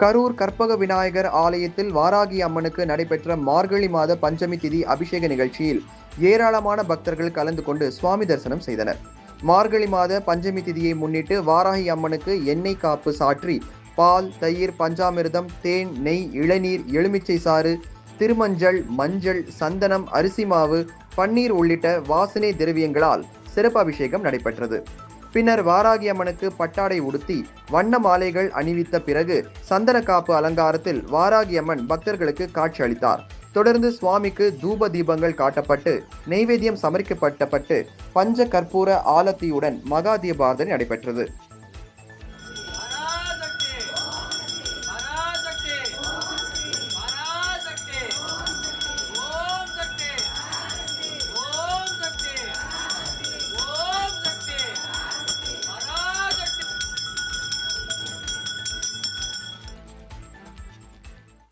கரூர் கற்பக விநாயகர் ஆலயத்தில் வாராகி அம்மனுக்கு நடைபெற்ற மார்கழி மாத பஞ்சமி திதி அபிஷேக நிகழ்ச்சியில் ஏராளமான பக்தர்கள் கலந்து கொண்டு சுவாமி தரிசனம் செய்தனர். மார்கழி மாத பஞ்சமி திதியை முன்னிட்டு வாராகி அம்மனுக்கு எண்ணெய் காப்பு சாற்றி பால் தயிர் பஞ்சாமிர்தம் தேன் நெய் இளநீர் எலுமிச்சை சாறு திருமஞ்சள் மஞ்சள் சந்தனம் அரிசி மாவு பன்னீர் உள்ளிட்ட வாசனை திரவியங்களால் சிறப்பு அபிஷேகம் நடைபெற்றது. பின்னர் வாராகி அம்மனுக்கு பட்டாடை உடுத்தி வண்ண மாலைகள் அணிவித்த பிறகு சந்தன காப்பு அலங்காரத்தில் வாராகி அம்மன் பக்தர்களுக்கு காட்சி அளித்தார். தொடர்ந்து சுவாமிக்கு தூப தீபங்கள் காட்டப்பட்டு நெய்வேத்தியம் சமர்க்கப்பட்டப்பட்டு பஞ்ச கற்பூர ஆலத்தியுடன் மகா தீபாரதனை நடைபெற்றது.